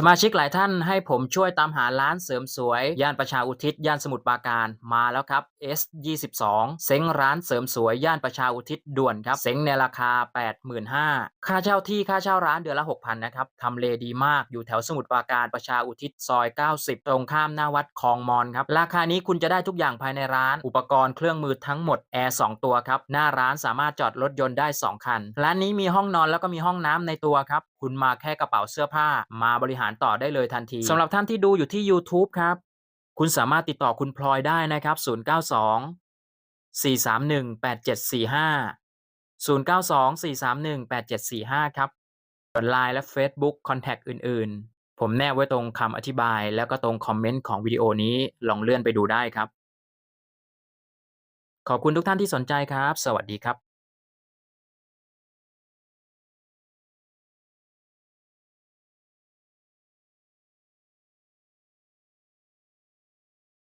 สมาชิกหลายท่านให้ผมช่วยตามหาร้านเสริมสวย ย่านประชาอุทิศย่านสมุทรปราการมาแล้วครับ S22 เซ้งร้านเสริมสวย ย่านประชาอุทิศด่วนครับเซ้งในราคา 85,000ค่าเช่าที่ค่าเช่าร้านเดือนละ 6,000นะครับทำเลดีมากอยู่แถวสมุทรปราการประชาอุทิศซอย 90 ตรงข้ามหน้าวัดคลองมอนครับราคานี้คุณจะได้ทุกอย่างภายในร้าน อุปกรณ์เครื่องมือทั้งหมดแอร์2ตัวครับหน้าร้านสามารถจอดรถยนต์ได้ 2 คัน ร้านนี้มีห้องนอนแล้วก็มีห้องน้ำในตัวครับคุณมาแค่กระเป๋าเสื้อผ้า มาบริหารต่อได้เลยทันทีสำหรับท่านที่ดูอยู่ที่ YouTube ครับ คุณสามารถติดต่อคุณพลอยได้นะครับ 092 431 8745 092 431 8745 ครับส่วน Line และ Facebook Contact อื่น ๆ ผมแนบไว้ตรงคำอธิบาย แล้วก็ตรงคอมเมนต์ของวิดีโอนี้ลองเลื่อนไปดูได้ครับ ขอบคุณทุกท่านที่สนใจครับ สวัสดีครับ